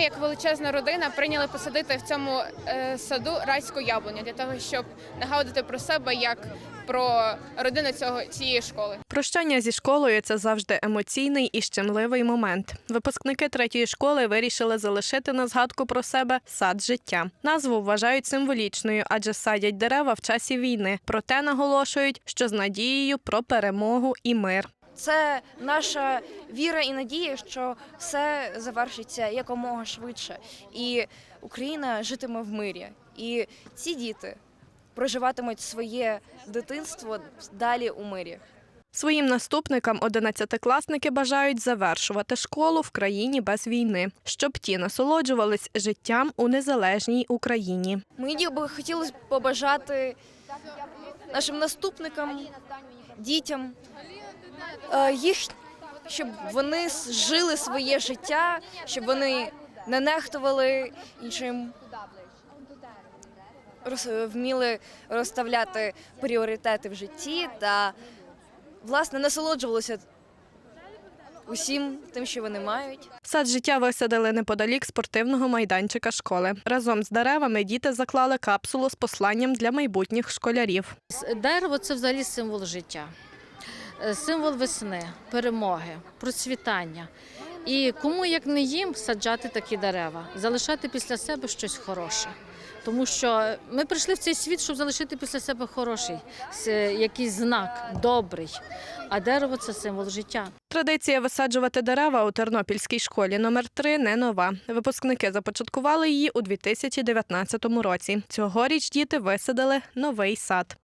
як величезна родина, прийняли посадити в цьому е, саду райську яблуню для того, щоб нагадувати про себе як про родину цього цієї школи. Прощання зі школою це завжди емоційний і щемливий момент. Випускники третьої школи вирішили залишити на згадку про себе сад життя. Назву вважають символічною, адже садять дерева в часі війни. Проте наголошують, що з надією про перемогу і мир. Це наша віра і надія, що все завершиться якомога швидше, і Україна житиме в мирі. І ці діти проживатимуть своє дитинство далі у мирі. Своїм наступникам одинадцятикласники бажають завершувати школу в країні без війни, щоб ті насолоджувались життям у незалежній Україні. Мені би хотілося побажати нашим наступникам, дітям, е, їх, щоб вони жили своє життя, щоб вони не нехтували іншим, вміли розставляти пріоритети в житті та власне насолоджувалися усім тим, що вони мають. Сад життя висадили неподалік спортивного майданчика школи. Разом з деревами діти заклали капсулу з посланням для майбутніх школярів. Дерево це взагалі символ життя, е, символ весни, перемоги, процвітання. І кому як не їм саджати такі дерева, залишати після себе щось хороше. Тому що ми прийшли в цей світ, щоб залишити після себе хороший, якийсь знак, добрий. А дерево це символ життя. Традиція висаджувати дерева у Тернопільській школі номер 3 не нова. Випускники започаткували її у 2019 році. Цьогоріч діти висадили новий сад.